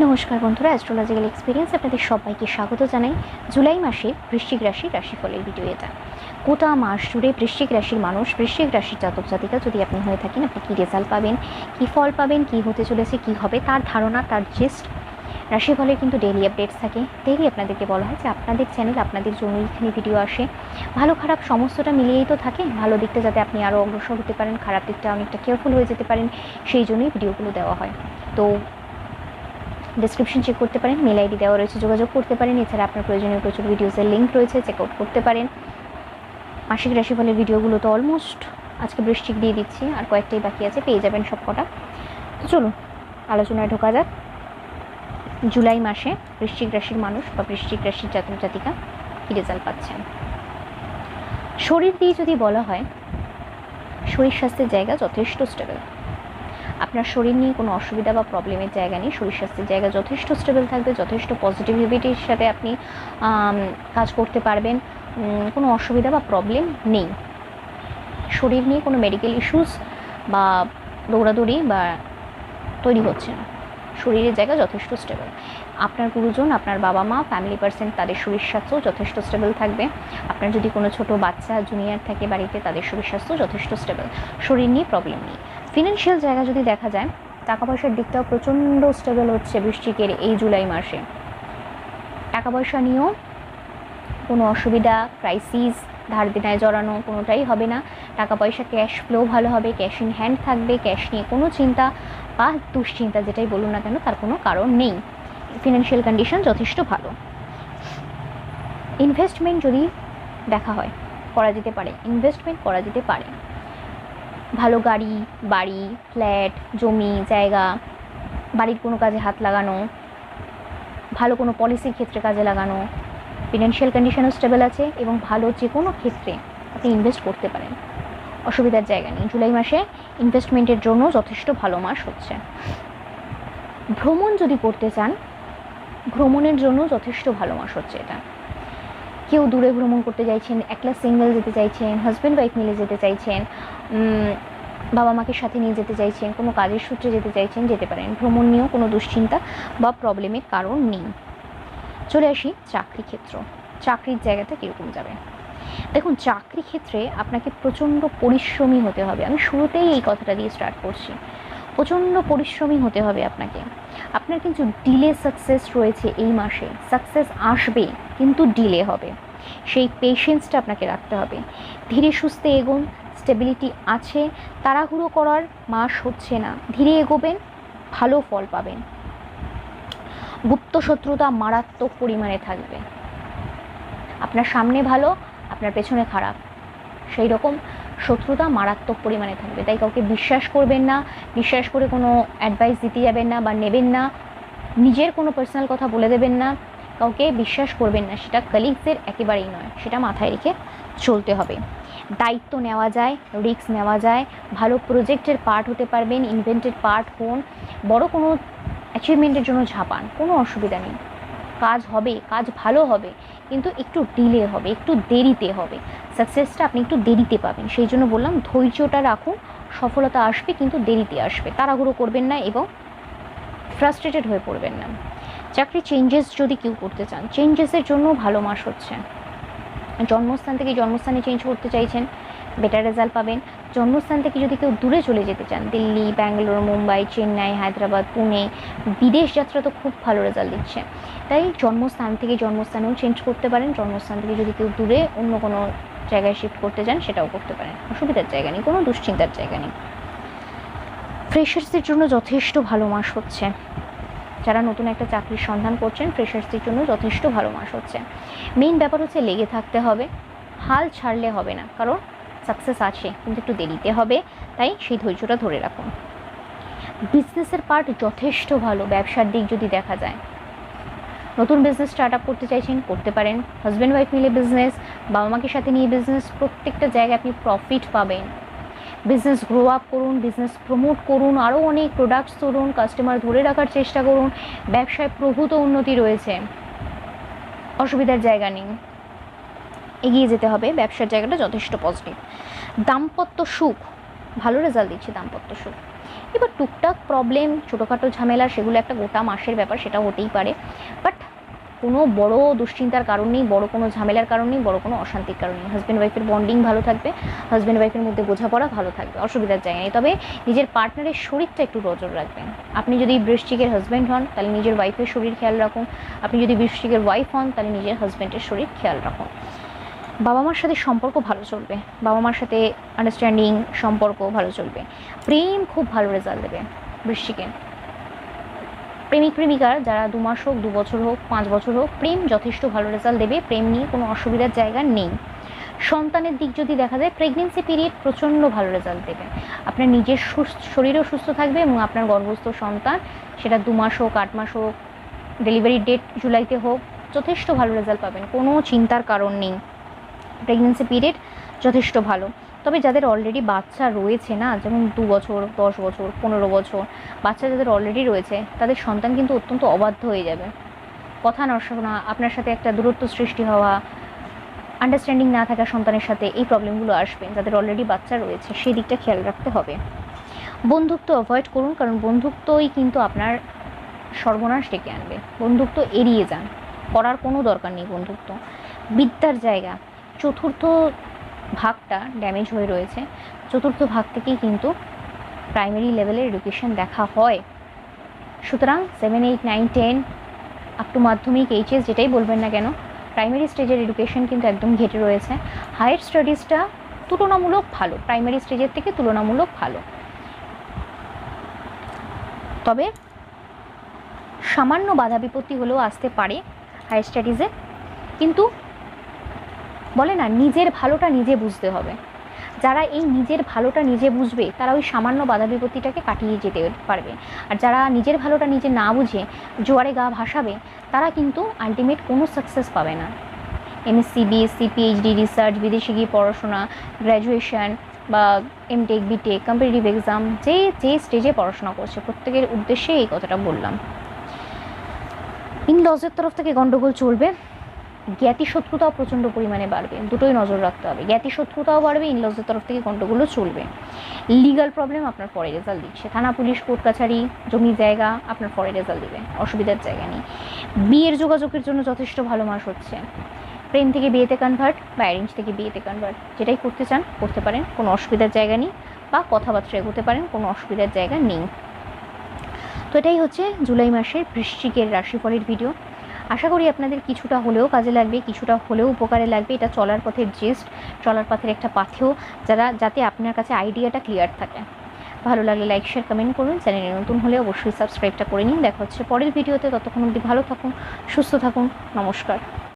নমস্কার বন্ধুরা astrological experience আপনাদের সবাইকে স্বাগত জানাই। জুলাই মাসে বৃশ্চিক রাশির রাশিফলের ভিডিও এটা। গোটা মাস জুড়ে বৃশ্চিক রাশির মানুষ, বৃশ্চিক রাশির জাতক জাতিকা যদি আপনি হয়ে থাকেন, আপনি কী রেজাল্ট পাবেন? কী ফল পাবেন? কী হতে চলেছে? কী হবে? তার ধারণা, তার জিস্ট রাশিফলের কিন্তু ডেলি আপডেটস থাকে। ডেলি আপনাদেরকে বলা হয় যে আপনাদের চ্যানেল আপনাদের জন্য এখানে ভিডিও আসে। ভালো খারাপ সমস্তটা মিলিয়েই তো থাকে। ভালো দিকটা যাতে আপনি আরও অগ্রসর হতে পারেন, খারাপ দিকটা অনেকটা কেয়ারফুল হয়ে যেতে পারেন, সেই জন্যই ভিডিওগুলো দেওয়া হয়। তো ডিসক্রিপশন চেক করতে পারেন মেল আইডি দেওয়া রয়েছে, যোগাযোগ করতে পারেন। এছাড়া আপনার প্রয়োজনীয় প্রচুর ভিডিওসের লিঙ্ক রয়েছে চেক আউট করতে পারেন। মাসিক রাশিফলের ভিডিওগুলো তো অলমোস্ট আজকে বৃষ্টিক দিয়ে দিচ্ছি, আর কয়েকটাই বাকি আছে, পেয়ে যাবেন সব কটা তো চলুন, আলোচনায় ঢোকা যাক। জুলাই মাসে বৃশ্চিক রাশির মানুষ বা বৃশ্চিক রাশির জাতক জাতিকা কী রেজাল্ট পাচ্ছেন? শরীর দিয়ে যদি বলা হয়, শরীর স্বাস্থ্যের জায়গা যথেষ্ট স্টেবল আপনার শরীর নিয়ে কোনো অসুবিধা বা প্রবলেমের জায়গা নেই। শরীর স্বাস্থ্যের জায়গা যথেষ্ট স্টেবল থাকবে, যথেষ্ট পজিটিভিটির সাথে আপনি কাজ করতে পারবেন। কোনো অসুবিধা বা প্রবলেম নেই। শরীর নিয়ে কোনো মেডিকেল ইস্যুস বা দৌড়াদৌড়ি বা তৈরি হচ্ছে না। শরীরের জায়গা যথেষ্ট স্টেবল আপনার গুরুজন, আপনার বাবা মা ফ্যামিলি পার্সন তাদের শরীর স্বাস্থ্য যথেষ্ট স্টেবল থাকবে। আপনার যদি কোনো ছোট বাচ্চা জুনিয়র থাকে বাড়িতে, তাদের শরীর স্বাস্থ্য যথেষ্ট স্টেবল শরীর নিয়ে প্রবলেম নেই। ফিনান্সিয়াল জায়গা যদি দেখা যায়, টাকা পয়সার দিকটাও প্রচণ্ড স্টেবল হচ্ছে বৃষ্টিকের এই জুলাই মাসে। টাকা পয়সা নিয়েও কোনো অসুবিধা ক্রাইসিস ধার দেনায় জড়ানো কোনোটাই হবে না। টাকা পয়সা ক্যাশ ফ্লো ভালো হবে ক্যাশ ইন হ্যান্ড থাকবে ক্যাশ নিয়ে কোনো চিন্তা বা দুশ্চিন্তা যেটাই বলুন না কেন, তার কোনো কারণ নেই। ফিনান্সিয়াল কন্ডিশন যথেষ্ট ভালো। ইনভেস্টমেন্ট যদি দেখা হয়, করা যেতে পারে ইনভেস্টমেন্ট করা যেতে পারে। ভালো গাড়ি, বাড়ি, ফ্ল্যাট, জমি, জায়গা, বাড়ির কোনো কাজে হাত লাগানো, ভালো কোনো পলিসির ক্ষেত্রে কাজে লাগানো ফিনান্সিয়াল কন্ডিশনও স্টেবল আছে এবং ভালো যে কোনো ক্ষেত্রে আপনি ইনভেস্ট করতে পারেন। অসুবিধার জায়গা নেই। জুলাই মাসে ইনভেস্টমেন্টের জন্য যথেষ্ট ভালো মাস হচ্ছে। ভ্রমণ যদি করতে চান, ভ্রমণের জন্য যথেষ্ট ভালো মাস হচ্ছে এটা। কেউ দূরে ভ্রমণ করতে চাইছেন, একলা সিঙ্গেল যেতে চাইছেন হাজব্যান্ড ওয়াইফ মিলে যেতে চাইছেন বাবা মাকে সাথে নিয়ে যেতে চাইছেন, কোনো কাজের সূত্রে যেতে চাইছেন, যেতে পারেন। ভ্রমণ নিয়েও কোনো দুশ্চিন্তা বা প্রবলেমের কারণ নেই। চলে আসি চাকরি ক্ষেত্র। চাকরির জায়গাটা কীরকম যাবে? দেখুন, চাকরি ক্ষেত্রে আপনাকে প্রচণ্ড পরিশ্রমী হতে হবে। আমি শুরুতেই এই কথাটা দিয়ে স্টার্ট করছি। প্রচণ্ড পরিশ্রমী হতে হবে আপনাকে। আপনার কিন্তু ডিলে সাকসেস রয়েছে এই মাসে। সাকসেস আসবে, কিন্তু ডিলে হবে। সেই পেশেন্সটা আপনাকে রাখতে হবে। ধীরে সুস্থে এগোন স্টেবিলিটি আছে, তাড়াহুড়ো করার মাস হচ্ছে না। ধীরে এগোবেন, ভালো ফল পাবেন। গুপ্ত শত্রুতা মারাত্মক পরিমাণে থাকবে। আপনার সামনে ভালো, আপনার পেছনে খারাপ। সেই রকম শত্রুতা মারাত্মক পরিমাণে থাকবে। তাই কাউকে বিশ্বাস করবেন না, বিশ্বাস করে কোনো অ্যাডভাইস দিতে যাবেন না বা নেবেন না, নিজের কোনো পার্সোনাল কথা বলে দেবেন না, কাউকে বিশ্বাস করবেন না, সেটা কালিগসের একেবারেই নয়, সেটা মাথায় রেখে চলতে হবে। দায়িত্ব নেওয়া যায় রিস্ক নেওয়া যায়, ভালো প্রজেক্টের পার্ট হতে পারবেন ইনভেন্টের পার্ট হন, বড় কোনো অ্যাচিভমেন্টের জন্য ঝাঁপান, কোনো অসুবিধা নেই। কাজ হবে, কাজ ভালো হবে, কিন্তু একটু ডিলে হবে, একটু দেরিতে হবে। সাকসেসটা আপনি একটু দেরিতে পাবেন। সেই জন্য বললাম, ধৈর্যটা রাখুন, সফলতা আসবে কিন্তু দেরিতে আসবে। তাড়াহুড়ো করবেন না এবং ফ্রাস্ট্রেটেড হয়ে পড়বেন না। চাকরি চেঞ্জেস যদি কেউ করতে চান চেঞ্জেসের জন্য ভালো মাস হচ্ছে। জন্মস্থান থেকে জন্মস্থানে চেঞ্জ করতে চাইছেন বেটার রেজাল্ট পাবেন। জন্মস্থান থেকে যদি কেউ দূরে চলে যেতে চান, দিল্লি, ব্যাঙ্গালোর, মুম্বাই, চেন্নাই, হায়দ্রাবাদ, পুনে, বিদেশ যাত্রা তো খুব ভালো রেজাল্ট দিচ্ছে। তাই জন্মস্থান থেকে জন্মস্থানেও চেঞ্জ করতে পারেন, জন্মস্থান থেকে যদি কেউ দূরে অন্য কোনো জায়গায় শিফট করতে চান, সেটাও করতে পারেন। অসুবিধার জায়গা নেই, কোনো দুশ্চিন্তার জায়গা নেই। ফ্রেশার্সদের জন্য যথেষ্ট ভালো মাস হচ্ছে। যারা নতুন একটা চাকরির সন্ধান করছেন ফ্রেশার্সদের জন্য যথেষ্ট ভালো মাস হচ্ছে। মেইন ব্যাপার হচ্ছে লেগে থাকতে হবে, হাল ছাড়লে হবে না। কারণ সাকসেস আছে, কিন্তু একটু দেরিতে হবে, তাই সেই ধৈর্যটা ধরে রাখুন। বিজনেসের পার্ট যথেষ্ট ভালো, ব্যবসার দিক যদি দেখা যায়। নতুন বিজনেস স্টার্ট আপ করতে চাইছেন, করতে পারেন। হাজব্যান্ড ওয়াইফ মিলে বিজনেস বাবা মাকে সাথে নিয়ে বিজনেস প্রত্যেকটা জায়গায় আপনি প্রফিট পাবেন। বিজনেস গ্রো আপ করুন বিজনেস প্রমোট করুন আরও অনেক প্রোডাক্টস তুলুন কাস্টমার ধরে রাখার চেষ্টা করুন, ব্যবসায় প্রভূত উন্নতি রয়েছে। অসুবিধার জায়গা নেই। এগিয়ে যেতে হবে, ব্যবসার জায়গাটা যথেষ্ট পজিটিভ দাম্পত্য সুখ, ভালো রেজাল্ট দিচ্ছে দাম্পত্য সুখ। এবার টুকটাক প্রবলেম ছোটোখাটো ঝামেলা, সেগুলো একটা গোটা মাসের ব্যাপার, সেটা হতেই পারে। বাট কোনো বড় দুশ্চিন্তার কারণ নেই, বড় কোনো ঝামেলার কারণ নেই, বড় কোনো অশান্তির কারণ নেই। হাজব্যান্ড ওয়াইফের বন্ডিং ভালো থাকবে হাজব্যান্ড ওয়াইফের মধ্যে বোঝাপড়া ভালো থাকবে, অসুবিধার জায়গা নেই। তবে নিজের পার্টনারের শরীরটা একটু নজর রাখবেন। আপনি যদি বৃশ্চিকের হাজব্যান্ড হন, তাহলে নিজের ওয়াইফের শরীর খেয়াল রাখুন। আপনি যদি বৃশ্চিকের ওয়াইফ হন, তাহলে নিজের হাজব্যান্ডের শরীর খেয়াল রাখুন। বাবা মার সাথে সম্পর্ক ভালো চলবে বাবা মার সাথে আন্ডারস্ট্যান্ডিং সম্পর্ক ভালো চলবে। প্রেম খুব ভালো রেজাল্ট দেবে বৃশ্চিকে প্রেমিক, প্রেমিকার, যারা দু মাস হোক, দু বছর হোক, পাঁচ বছর হোক, প্রেম যথেষ্ট ভালো রেজাল্ট দেবে, প্রেম নিয়ে কোনো অসুবিধার জায়গা নেই। সন্তানের দিক যদি দেখা যায় প্রেগনেন্সি পিরিয়ড প্রচণ্ড ভালো রেজাল্ট দেবে। আপনার নিজের সুস্থ, শরীরও সুস্থ থাকবে এবং আপনার গর্ভস্থ সন্তান, সেটা দু মাস হোক, আট মাস হোক ডেলিভারি ডেট জুলাইতে হোক, যথেষ্ট ভালো রেজাল্ট পাবেন, কোনো চিন্তার কারণ নেই। প্রেগনেন্সি পিরিয়ড যথেষ্ট ভালো। তবে যাদের অলরেডি বাচ্চা রয়েছে না, যেমন দু বছর, দশ বছর, পনেরো বছর, বাচ্চা যাদের অলরেডি রয়েছে, তাদের সন্তান কিন্তু অত্যন্ত অবাধ্য হয়ে যাবে। কথা না শোনা, আপনার সাথে একটা দূরত্ব সৃষ্টি হওয়া আন্ডারস্ট্যান্ডিং না থাকা সন্তানের সাথে এই প্রবলেমগুলো আসবে, যাদের অলরেডি বাচ্চা রয়েছে, সেই দিকটা খেয়াল রাখতে হবে। বন্ধুত্ব অ্যাভয়েড করুন, কারণ বন্ধুত্বই কিন্তু আপনার সর্বনাশ ডেকে আনবে। বন্ধুত্ব এড়িয়ে যান, করার কোনো দরকার নেই বন্ধুত্ব। বিদ্যার জায়গা চতুর্থ ভাগটা ড্যামেজ হয়ে রয়েছে। চতুর্থ ভাগ থেকেই কিন্তু প্রাইমারি লেভেলের এডুকেশন দেখা হয়। সুতরাং seven eight nine ten up to Madhyamik HS যেটাই বলবেন না কেন প্রাইমারি স্টেজের এডুকেশন কিন্তু একদম ঘেটে রয়েছে। হায়ার স্টাডিজটা তুলনামূলক ভালো প্রাইমারি স্টেজের থেকে তুলনামূলক ভালো। তবে সামান্য বাধা বিপত্তি হলেও আসতে পারে হায়ার স্টাডিজে কিন্তু বলে না, নিজের ভালোটা নিজে বুঝতে হবে। যারা এই নিজের ভালোটা নিজে বুঝবে, তারা ওই সামান্য বাধা বিপত্তিটাকে কাটিয়ে যেতে পারবে। আর যারা নিজের ভালোটা নিজে না বুঝে, জোয়ারে গা ভাসাবে, তারা কিন্তু আলটিমেট কোনো সাকসেস পাবে না। এমএসসি বিএসসি পিএইচডি রিসার্চ বিদেশে গিয়ে পড়াশোনা গ্র্যাজুয়েশন বা এমটেক বিটেক কম্পিটিটিভ এক্সাম যে যে স্টেজে পড়াশোনা করছে, প্রত্যেকের উদ্দেশ্যে এই কথাটা বললাম। ইন লজের তরফ থেকে গণ্ডগোল চলবে। জ্ঞাতি শত্রুতাও প্রচণ্ড পরিমাণে বাড়বে, দুটোই নজর রাখতে হবে। জ্ঞাতি শত্রুতাও বাড়বে ইনলজের তরফ থেকে গণ্ডগোলও চলবে। লিগাল প্রবলেম আপনার পরে রেজাল্ট দিচ্ছে থানা, পুলিশ, কোর্ট, কাছারি, জমি জায়গা আপনার পরে রেজাল্ট দিবে, অসুবিধার জায়গা নেই। বিয়ের যোগাযোগের জন্য যথেষ্ট ভালো মাস হচ্ছে। প্রেম থেকে বিয়েতে কনভার্ট বা অ্যারেঞ্জ থেকে বিয়েতে কনভার্ট যেটাই করতে চান, করতে পারেন, কোনো অসুবিধার জায়গা নেই বা কথাবার্তা এগোতে পারেন, কোনো অসুবিধার জায়গা নেই। তো এটাই হচ্ছে জুলাই মাসের বৃশ্চিকের রাশিফলের ভিডিও আশা করি আপনাদের কিছুটা হলেও কাজে লাগবে, কিছুটা হলেও উপকারে লাগবে। এটা চলার পথের জেস্ট চলার পথের একটা পাথেও যারা, যাতে আপনার কাছে আইডিয়াটা ক্লিয়ার থাকে। ভালো লাগলে লাইক শেয়ার কমেন্ট করুন। চ্যানেলে নতুন হলে অবশ্যই সাবস্ক্রাইবটা করে নিন। দেখা হচ্ছে পরের ভিডিওতে ততক্ষণ অবধি ভালো থাকুন, সুস্থ থাকুন। নমস্কার।